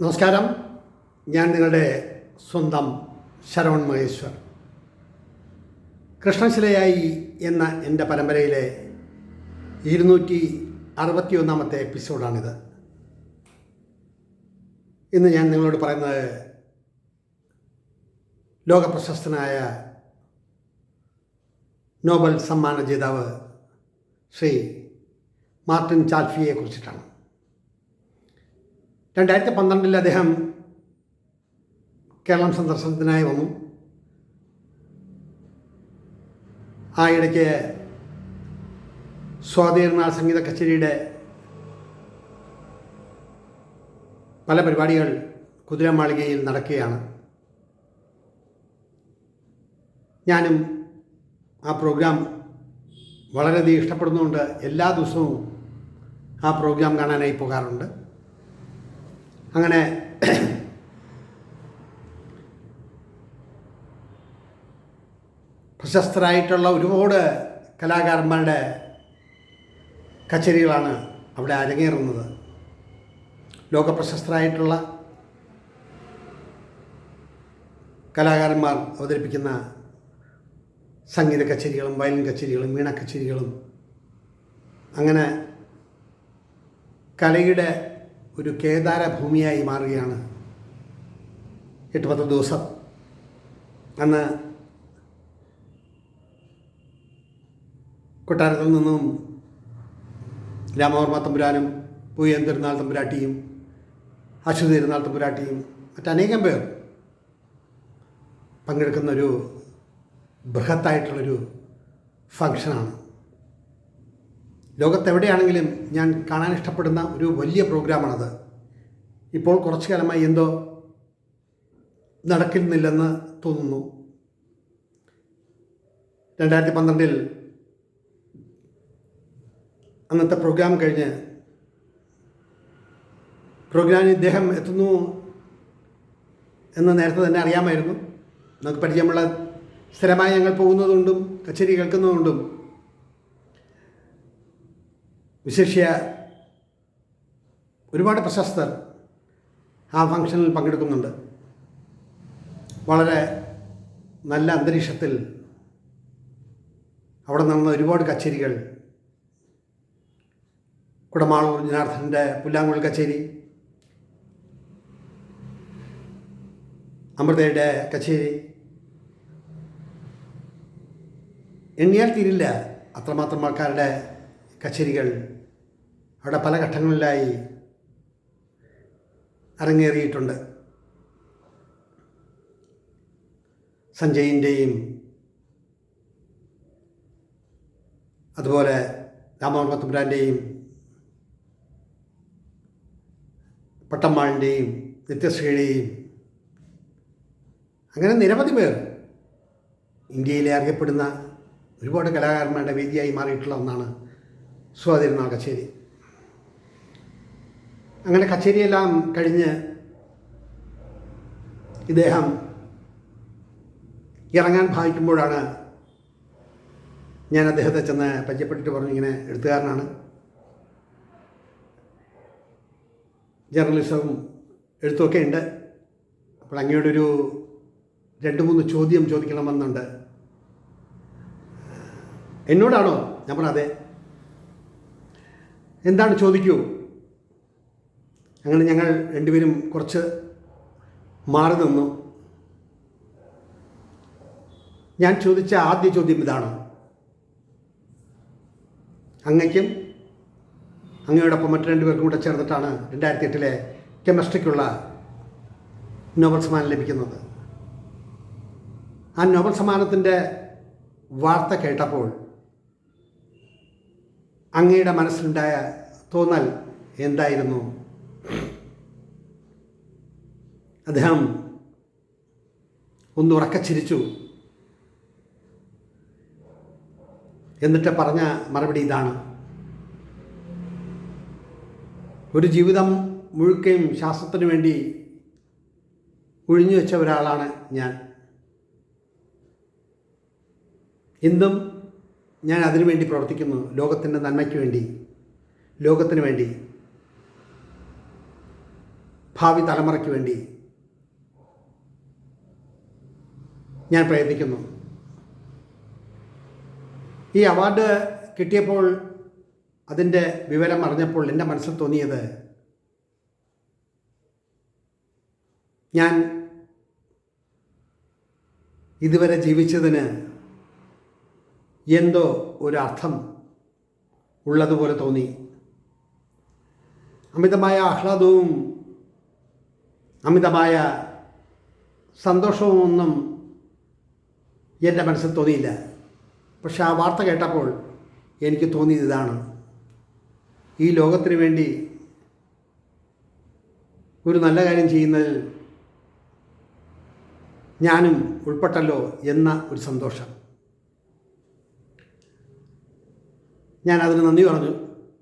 നമസ്കാരം. ഞാൻ നിങ്ങളുടെ സ്വന്തം ശരവൺ മഹേശ്വർ. കൃഷ്ണശിലയായി എന്ന എന്റെ പരമ്പരയിലെ ഇരുന്നൂറ്റി അറുപത്തി ഒന്നാമത്തെ എപ്പിസോഡാണിത്. ഇന്ന് ഞാൻ നിങ്ങളോട് പറയുന്നത് ലോകപ്രശസ്തനായ നോബൽ സമ്മാന ജേതാവ് ശ്രീ മാർട്ടിൻ ചാൽഫിയെ കുറിച്ചിട്ടാണ് രണ്ടായിരത്തി പന്ത്രണ്ടിൽ അദ്ദേഹം കേരളം സന്ദർശനത്തിനായി വന്നു. ആ ഇടയ്ക്ക് സ്വാതിർനാൾ സംഗീത കച്ചേരിയുടെ പല പരിപാടികൾ കുതിരമാളികയിൽ നടക്കുകയാണ്. ഞാനും ആ പ്രോഗ്രാം വളരെയധികം ഇഷ്ടപ്പെടുന്നതുകൊണ്ട് എല്ലാ ദിവസവും ആ പ്രോഗ്രാം കാണാനായി പോകാറുണ്ട്. അങ്ങനെ പ്രശസ്തരായിട്ടുള്ള ഒരുപാട് കലാകാരന്മാരുടെ കച്ചേരികളാണ് അവിടെ അരങ്ങേറുന്നത്. ലോകപ്രശസ്തരായിട്ടുള്ള കലാകാരന്മാർ അവതരിപ്പിക്കുന്ന സംഗീത കച്ചേരികളും വയലിൻ കച്ചേരികളും വീണ കച്ചേരികളും. അങ്ങനെ കലയുടെ ഒരു കേദാര ഭൂമിയായി മാറുകയാണ്. എട്ട് പത്ത് ദിവസം. അന്ന് കൊട്ടാരത്തിൽ നിന്നും രാമവർമ്മ തമ്പുരാനും പൂയൻ തിരുനാൾ തമ്പുരാട്ടിയും അശ്വതി തിരുനാൾ തമ്പുരാട്ടിയും മറ്റനേകം പേർ പങ്കെടുക്കുന്ന ഒരു ബൃഹത്തായിട്ടുള്ളൊരു ഫങ്ഷനാണ് ലോകത്തെവിടെയാണെങ്കിലും ഞാൻ കാണാൻ ഇഷ്ടപ്പെടുന്ന ഒരു വലിയ പ്രോഗ്രാമാണത്. ഇപ്പോൾ കുറച്ചു കാലമായി എന്തോ നടക്കുന്നില്ലെന്ന് തോന്നുന്നു. രണ്ടായിരത്തി പന്ത്രണ്ടിൽ അന്നത്തെ പ്രോഗ്രാം കഴിഞ്ഞ് പ്രോഗ്രാമിൽ ഇദ്ദേഹം എത്തുന്നു എന്ന് നേരത്തെ തന്നെ അറിയാമായിരുന്നു. നമുക്ക് പരിചയമുള്ള സ്ഥിരമായി ഞങ്ങൾ പോകുന്നതുകൊണ്ടും കച്ചേരി കേൾക്കുന്നതുകൊണ്ടും വിശേഷ്യ ഒരുപാട് പ്രശസ്തർ ആ ഫംഗ്ഷനിൽ പങ്കെടുക്കുന്നുണ്ട്. വളരെ നല്ല അന്തരീക്ഷത്തിൽ അവിടെ നടന്ന ഒരുപാട് കച്ചേരികൾ. കുടമാളൂർ ജനാർദ്ദന്റെ പുല്ലാങ്കുഴൽ കച്ചേരി. അമൃതയുടെ കച്ചേരി. എണ്ണിയാൽ തീരില്ല അത്രമാത്രം ആൾക്കാരുടെ കച്ചേരികൾ. അവിടെ പല ഘട്ടങ്ങളിലായി അരങ്ങേറിയിട്ടുണ്ട്. സഞ്ജയിന്റെയും അതുപോലെ രാമവർമ്മ തമ്പുരാന്റെയും പട്ടമ്മാളിന്റെയും നിത്യശ്രീയുടെയും അങ്ങനെ നിരവധി പേർ ഇന്ത്യയിലെ അറിയപ്പെടുന്ന ഒരുപാട് കലാകാരന്മാരുടെ വേദിയായി മാറിയിട്ടുള്ള ഒന്നാണ് സ്വാതിരുന്നാൾ കച്ചേരി അങ്ങനെ കച്ചേരിയെല്ലാം കഴിഞ്ഞ് ഇദ്ദേഹം ഇറങ്ങാൻ ഭാവിക്കുമ്പോഴാണ് ഞാൻ അദ്ദേഹത്തെ ചെന്ന് പരിചയപ്പെട്ടിട്ട് പറഞ്ഞു ഇങ്ങനെ എഴുത്തുകാരനാണ്. ജേർണലിസവും എഴുത്തുമൊക്കെ ഉണ്ട്. അപ്പോൾ അങ്ങയോടൊരു രണ്ട് മൂന്ന് ചോദ്യം ചോദിക്കണമെന്നുണ്ട്. എന്നോടാണോ? ഞാൻ എന്താണ് ചോദിക്കൂ? അങ്ങനെ ഞങ്ങൾ രണ്ടുപേരും കുറച്ച് മാറി നിന്നു. ഞാൻ ചോദിച്ച ആദ്യ ചോദ്യം ഇതാണ്. അങ്ങയ്ക്കും അങ്ങയോടൊപ്പം മറ്റു രണ്ടുപേർക്കും കൂടെ ചേർന്നിട്ടാണ് രണ്ടായിരത്തി എട്ടിലെ കെമിസ്ട്രിക്കുള്ള നോബൽ സമ്മാനം ലഭിക്കുന്നത്. ആ നോബൽ സമ്മാനത്തിന്റെ വാർത്ത കേട്ടപ്പോൾ അങ്ങയുടെ മനസ്സിലുണ്ടായ തോന്നൽ എന്തായിരുന്നു? അദ്ദേഹം ഒന്ന് ഉറക്കച്ചിരിച്ചു. എന്നിട്ട് പറഞ്ഞ മറുപടി ഇതാണ്. ഒരു ജീവിതം മുഴുക്കയും ശാസ്ത്രത്തിന് വേണ്ടി ഒഴിഞ്ഞു വെച്ച ഒരാളാണ് ഞാൻ. ഇന്നും ഞാൻ അതിനുവേണ്ടി പ്രവർത്തിക്കുന്നു. ലോകത്തിന്റെ നന്മയ്ക്ക് വേണ്ടി ലോകത്തിന് വേണ്ടി ഭാവി തലമുറയ്ക്ക് വേണ്ടി. ഞാൻ പ്രയത്നിക്കുന്നു. ഈ അവാർഡ് കിട്ടിയപ്പോൾ അതിന്റെ വിവരം അറിഞ്ഞപ്പോൾ എന്റെ മനസ്സിൽ തോന്നിയത് ഞാൻ ഇതുവരെ ജീവിച്ചതിന് എന്തോ ഒരു അർത്ഥം ഉള്ളതുപോലെ തോന്നി. അമിതമായ ആഹ്ലാദവും അമിതമായ സന്തോഷവും ഒന്നും എന്റെ മനസ്സിൽ തോന്നിയില്ല. പക്ഷെ ആ വാർത്ത കേട്ടപ്പോൾ എനിക്ക് തോന്നിയത് ഇതാണ്. ഈ ലോകത്തിന് വേണ്ടി ഒരു നല്ല കാര്യം ചെയ്യുന്നതിൽ ഞാനും ഉൾപ്പെട്ടല്ലോ എന്ന ഒരു സന്തോഷം. ഞാൻ അതിന് നന്ദി പറഞ്ഞു.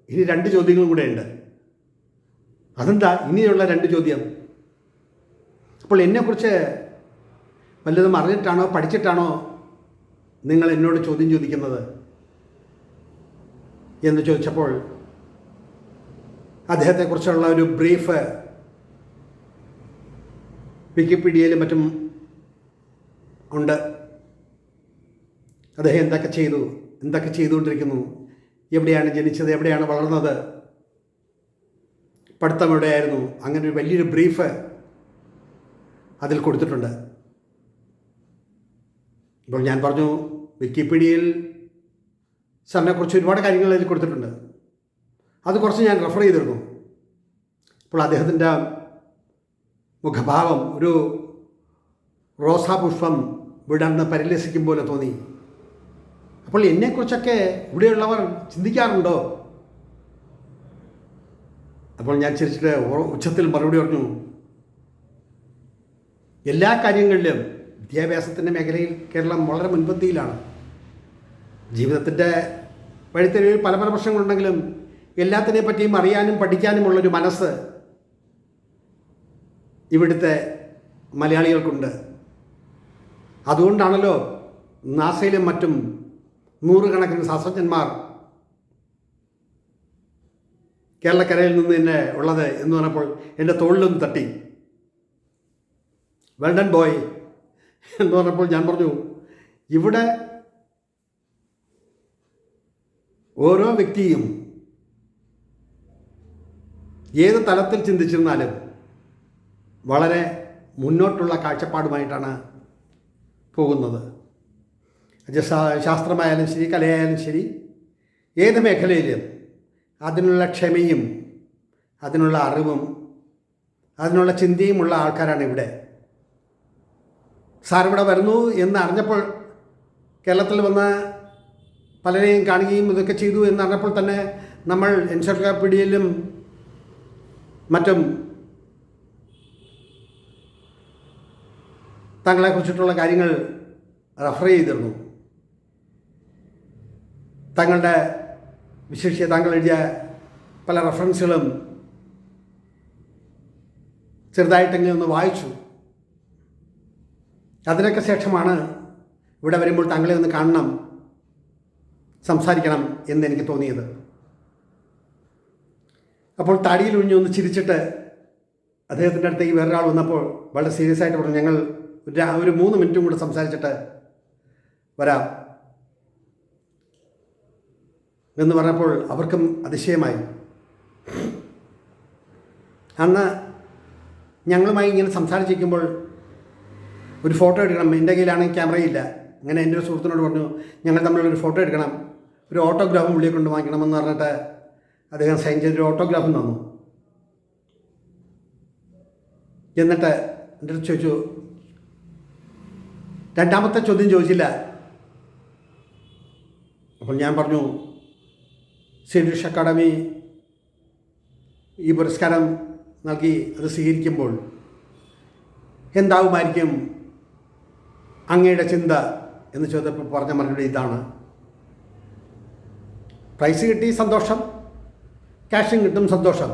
ഇനി രണ്ട് ചോദ്യങ്ങളും കൂടെ ഉണ്ട്. അതെന്താ? ഇനിയുള്ള രണ്ട് ചോദ്യം. അപ്പോൾ എന്നെക്കുറിച്ച് വല്ലതും അറിഞ്ഞിട്ടാണോ പഠിച്ചിട്ടാണോ നിങ്ങൾ എന്നോട് ചോദ്യം ചോദിക്കുന്നത്? എന്ന് ചോദിച്ചപ്പോൾ അദ്ദേഹത്തെക്കുറിച്ചുള്ള ഒരു ബ്രീഫ് വിക്കിപീഡിയയിലും മറ്റും ഉണ്ട്. അദ്ദേഹം എന്തൊക്കെ ചെയ്തു എന്തൊക്കെ ചെയ്തുകൊണ്ടിരിക്കുന്നു എവിടെയാണ് ജനിച്ചത് എവിടെയാണ് വളർന്നത് പഠിത്തം എവിടെയായിരുന്നു അങ്ങനെ ഒരു വലിയൊരു ബ്രീഫ് അതിൽ കൊടുത്തിട്ടുണ്ട്. ഇപ്പോൾ ഞാൻ പറഞ്ഞു വിക്കിപീഡിയയിൽ സാറിനെക്കുറിച്ച് ഒരുപാട് കാര്യങ്ങൾ അതിൽ കൊടുത്തിട്ടുണ്ട്. അത് കുറച്ച് ഞാൻ റെഫർ ചെയ്തിരുന്നു. അപ്പോൾ അദ്ദേഹത്തിന്റെ മുഖഭാവം ഒരു റോസാപുഷ്പം വിടർന്ന് പരിലസിക്കും പോലെ തോന്നി. അപ്പോൾ എന്നെക്കുറിച്ചൊക്കെ ഇവിടെയുള്ളവർ ചിന്തിക്കാറുണ്ടോ? അപ്പോൾ ഞാൻ ചിരിച്ചിട്ട് ഉച്ചത്തിൽ മറുപടി പറഞ്ഞു എല്ലാ കാര്യങ്ങളിലും വിദ്യാഭ്യാസത്തിന്റെ മേഖലയിൽ കേരളം വളരെ മുൻപന്തിയിലാണ്. ജീവിതത്തിന്റെ വഴിത്തെരുവിൽ പല പല പ്രശ്നങ്ങളുണ്ടെങ്കിലും എല്ലാത്തിനെ പറ്റിയും അറിയാനും പഠിക്കാനുമുള്ളൊരു മനസ്സ് ഇവിടുത്തെ മലയാളികൾക്കുണ്ട്. അതുകൊണ്ടാണല്ലോ നാസയിലും മറ്റും നൂറുകണക്കിന് ശാസ്ത്രജ്ഞന്മാർ കേരളക്കരയിൽ നിന്ന് തന്നെ ഉള്ളത് എന്ന് പറഞ്ഞപ്പോൾ എന്റെ തോളിലൊന്ന് തട്ടി. വെൽഡൺ ബോയ് എന്ന് പറഞ്ഞപ്പോൾ ഞാൻ പറഞ്ഞു ഇവിടെ ഓരോ വ്യക്തിയും ഏത് തലത്തിൽ ചിന്തിച്ചിരുന്നാലും വളരെ മുന്നോട്ടുള്ള കാഴ്ചപ്പാടുമായിട്ടാണ് പോകുന്നത്. ശാസ്ത്രമായാലും ശരി കലയായാലും ശരി ഏത് മേഖലയിലും അതിനുള്ള ക്ഷമയും അതിനുള്ള അറിവും അതിനുള്ള ചിന്തയുമുള്ള ആൾക്കാരാണ് ഇവിടെ. സാർ ഇവിടെ വരുന്നു എന്ന് അറിഞ്ഞപ്പോൾ കേരളത്തിൽ വന്ന് പലരെയും കാണുകയും ഇതൊക്കെ ചെയ്തു എന്നറിഞ്ഞപ്പോൾ തന്നെ നമ്മൾ എൻസൈക്ലോപീഡിയയിലും മറ്റും തങ്ങളെക്കുറിച്ചിട്ടുള്ള കാര്യങ്ങൾ റെഫർ ചെയ്തിരുന്നു. തങ്ങളുടെ വിശേഷിച്ച് താങ്കൾ എഴുതിയ പല റെഫറൻസുകളും ചെറുതായിട്ടെങ്കിലും ഒന്ന് വായിച്ചു. അതിനൊക്കെ ശേഷമാണ് ഇവിടെ വരുമ്പോൾ താങ്കളെ ഒന്ന് കാണണം സംസാരിക്കണം എന്ന് എനിക്ക് തോന്നിയത്. അപ്പോൾ താടിയിൽ ഒഴിഞ്ഞ് ഒന്ന് ചിരിച്ചിട്ട് അദ്ദേഹത്തിന്റെ അടുത്തേക്ക് വേറൊരാൾ വന്നപ്പോൾ വളരെ സീരിയസ് ആയിട്ട് പറഞ്ഞു ഞങ്ങൾ ഒരു മൂന്ന് മിനിറ്റും കൂടെ സംസാരിച്ചിട്ട് വരാം. എന്ന് പറഞ്ഞപ്പോൾ അവർക്കും അതിശയമായി. അന്ന് ഞങ്ങളുമായി ഇങ്ങനെ സംസാരിച്ചിരിക്കുമ്പോൾ ഒരു ഫോട്ടോ എടുക്കണം. എന്റെ കയ്യിലാണെങ്കിൽ ക്യാമറയില്ല അങ്ങനെ എന്റെ ഒരു സുഹൃത്തിനോട് പറഞ്ഞു ഞങ്ങൾ തമ്മിലൊരു ഫോട്ടോ എടുക്കണം. ഒരു ഓട്ടോഗ്രാഫും പുള്ളിയെ കൊണ്ട് വാങ്ങിക്കണമെന്ന് പറഞ്ഞിട്ട് അദ്ദേഹം സൈൻ ചെയ്തൊരു ഓട്ടോഗ്രാഫും തന്നു. എന്നിട്ട് എന്റെ അടുത്ത് ചോദിച്ചു രണ്ടാമത്തെ ചോദ്യം ചോദിച്ചില്ല. അപ്പോൾ ഞാൻ പറഞ്ഞു സ്വീഡിഷ് അക്കാഡമി ഈ പുരസ്കാരം നൽകി അത് സ്വീകരിക്കുമ്പോൾ എന്താവുമായിരിക്കും? അങ്ങയുടെ ചിന്ത എന്ന് ചോദിച്ചപ്പോൾ പറഞ്ഞ മറുപടി ഇതാണ്. പ്രൈസ് കിട്ടി സന്തോഷം ക്യാഷും കിട്ടും സന്തോഷം.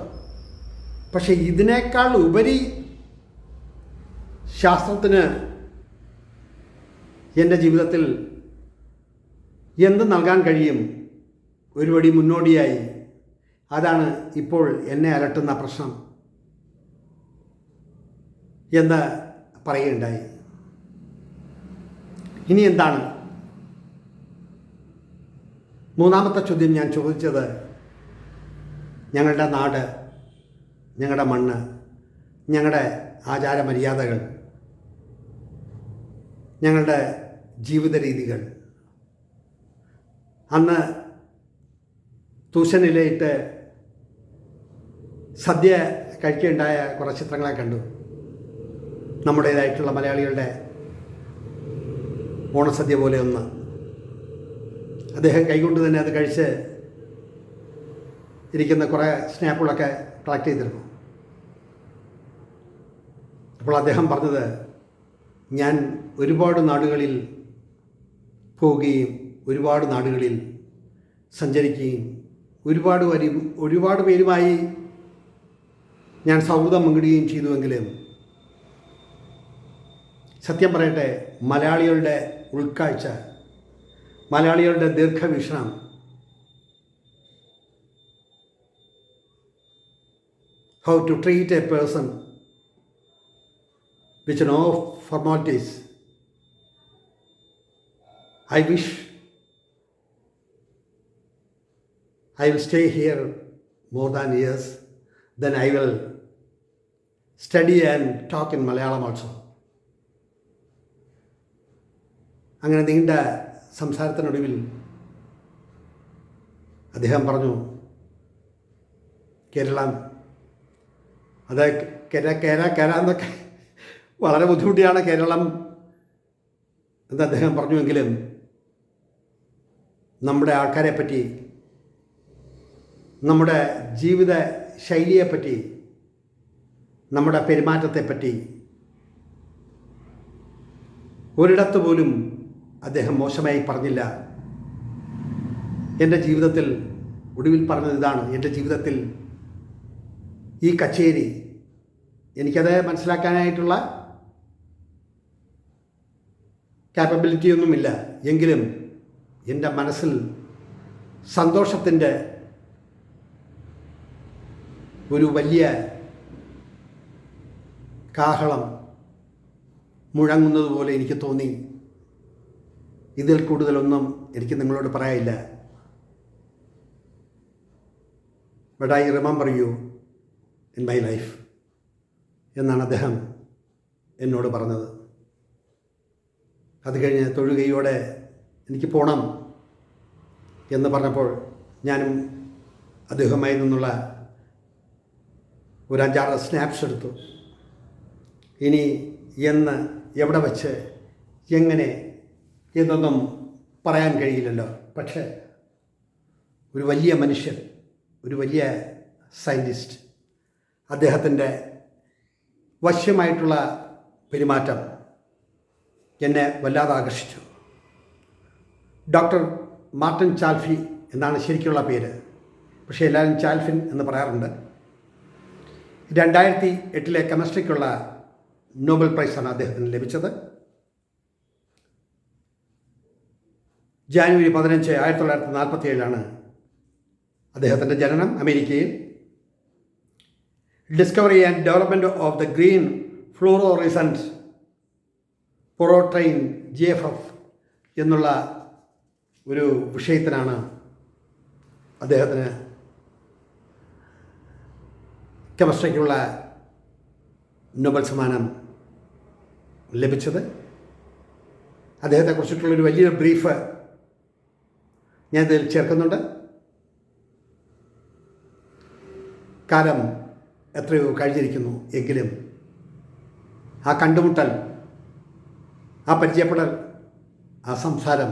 പക്ഷേ ഇതിനേക്കാൾ ഉപരി ശാസ്ത്രത്തിന് എന്റെ ജീവിതത്തിൽ എന്ത് നൽകാൻ കഴിയും? ഒരുപടി മുന്നോടിയായി. അതാണ് ഇപ്പോൾ എന്നെ അലട്ടുന്ന പ്രശ്നം. എന്ന് പറയുകയുണ്ടായി. ഇനി എന്താണ്? മൂന്നാമത്തെ ചോദ്യം ഞാൻ ചോദിച്ചത് ഞങ്ങളുടെ നാട് ഞങ്ങളുടെ മണ്ണ് ഞങ്ങളുടെ ആചാരമര്യാദകൾ ഞങ്ങളുടെ ജീവിത രീതികൾ അന്ന് തൂശനിലയിട്ട് സദ്യ കഴിക്കുകയുണ്ടായ കുറേ ചിത്രങ്ങളെ കണ്ടു. നമ്മുടേതായിട്ടുള്ള മലയാളികളുടെ ഓണസദ്യ പോലെ ഒന്ന്. അദ്ദേഹം കൈകൊണ്ട് തന്നെ അത് കഴിച്ച് ഇരിക്കുന്ന കുറേ സ്നാപ്പുകളൊക്കെ കളക്ട് ചെയ്തിരുന്നു. അപ്പോൾ അദ്ദേഹം പറഞ്ഞത് ഞാൻ ഒരുപാട് നാടുകളിൽ പോവുകയും ഒരുപാട് നാടുകളിൽ സഞ്ചരിക്കുകയും ഒരുപാട് വരി ഒരുപാട് പേരുമായി ഞാൻ സൗഹൃദം പങ്കിടുകയും ചെയ്തുവെങ്കിലും സത്യം പറയട്ടെ മലയാളികളുടെ ഉൾക്കാഴ്ച മലയാളികളുടെ ദീർഘവീക്ഷണം how to treat a person with no formalities. I wish I will stay here more than years, then I will study and talk in Malayalam also. അങ്ങനെ നീണ്ട സംസാരത്തിനൊടുവിൽ അദ്ദേഹം പറഞ്ഞു കേരളം അത് കര കര കര എന്നൊക്കെ വളരെ ബുദ്ധിമുട്ടിയാണ് കേരളം എന്ന് അദ്ദേഹം പറഞ്ഞുവെങ്കിലും നമ്മുടെ ആൾക്കാരെ പറ്റി നമ്മുടെ ജീവിത ശൈലിയെപ്പറ്റി നമ്മുടെ പെരുമാറ്റത്തെപ്പറ്റി ഒരിടത്ത് പോലും അദ്ദേഹം മോശമായി പറഞ്ഞില്ല. എന്റെ ജീവിതത്തിൽ ഒടുവിൽ പറഞ്ഞത് ഇതാണ്. എന്റെ ജീവിതത്തിൽ ഈ കച്ചേരി എനിക്കത് മനസ്സിലാക്കാനായിട്ടുള്ള ക്യാപ്പബിലിറ്റിയൊന്നുമില്ല എങ്കിലും എന്റെ മനസ്സിൽ സന്തോഷത്തിന്റെ ഒരു വലിയ കാഹളം മുഴങ്ങുന്നത് പോലെ എനിക്ക് തോന്നി. ഇതിൽ കൂടുതലൊന്നും എനിക്ക് നിങ്ങളോട് പറയാനില്ല. But I remember you in my life എന്നാണ് അദ്ദേഹം എന്നോട് പറഞ്ഞത്. അത് കഴിഞ്ഞ് തൊഴുകയോടെ എനിക്ക് പോകണം എന്ന് പറഞ്ഞപ്പോൾ ഞാനും അദ്ദേഹവുമായി നിന്നുള്ള ഒരു അഞ്ചാറ് സ്നാപ്സ് എടുത്തു. ഇനി എന്ന് എവിടെ വച്ച് എങ്ങനെ എന്നൊന്നും പറയാൻ കഴിയില്ലല്ലോ. പക്ഷേ ഒരു വലിയ മനുഷ്യൻ ഒരു വലിയ സയന്റിസ്റ്റ് അദ്ദേഹത്തിന്റെ വശ്യമായിട്ടുള്ള പെരുമാറ്റം എന്നെ വല്ലാതെ ആകർഷിച്ചു. ഡോക്ടർ മാർട്ടിൻ ചാൽഫി എന്നാണ് ശരിക്കുള്ള പേര്. പക്ഷേ എല്ലാവരും ചാൽഫിൻ എന്ന് പറയാറുണ്ട്. രണ്ടായിരത്തി എട്ടിലെ കെമിസ്ട്രിക്കുള്ള നോബൽ പ്രൈസാണ് അദ്ദേഹത്തിന് ലഭിച്ചത്. ജാനുവരി പതിനഞ്ച് ആയിരത്തി തൊള്ളായിരത്തി നാൽപ്പത്തി ഏഴിലാണ് അദ്ദേഹത്തിന്റെ ജനനം അമേരിക്കയിൽ. Discovery and development of the green fluorescent protein G F F എന്നുള്ള ഒരു വിഷയത്തിനാണ് അദ്ദേഹത്തിന് കെമിസ്ട്രിക്കുള്ള നോബൽ സമ്മാനം ലഭിച്ചത്. അദ്ദേഹത്തെക്കുറിച്ചിട്ടുള്ളൊരു വലിയൊരു ബ്രീഫ് ഞാൻ ഇതിൽ ചേർക്കുന്നുണ്ട്. കാലം എത്രയോ കഴിഞ്ഞിരിക്കുന്നു എങ്കിലും ആ കണ്ടുമുട്ടൽ ആ പരിചയപ്പെടൽ ആ സംസാരം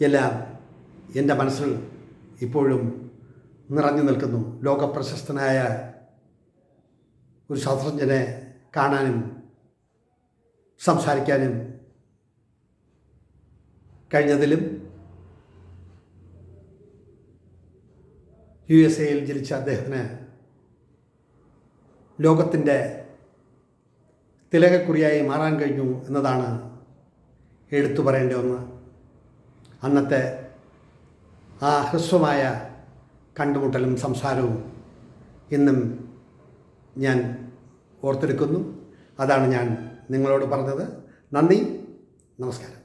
എല്ലാം എന്റെ മനസ്സിൽ ഇപ്പോഴും നിറഞ്ഞു നിൽക്കുന്നു. ലോകപ്രശസ്തനായ ഒരു ശാസ്ത്രജ്ഞനെ കാണാനും സംസാരിക്കാനും കഴിഞ്ഞതിലും യു എസ് എയിൽ ജനിച്ച അദ്ദേഹത്തിന് ലോകത്തിന്റെ തിലകക്കുറിയായി മാറാൻ കഴിഞ്ഞു എന്നതാണ് എടുത്തു പറയേണ്ട ഒന്ന്. അന്നത്തെ ആ ഹ്രസ്വമായ കണ്ടുമുട്ടലും സംസാരവും ഇന്നും ഞാൻ ഓർത്തെടുക്കുന്നു. അതാണ് ഞാൻ നിങ്ങളോട് പറഞ്ഞത്. നന്ദി. നമസ്കാരം.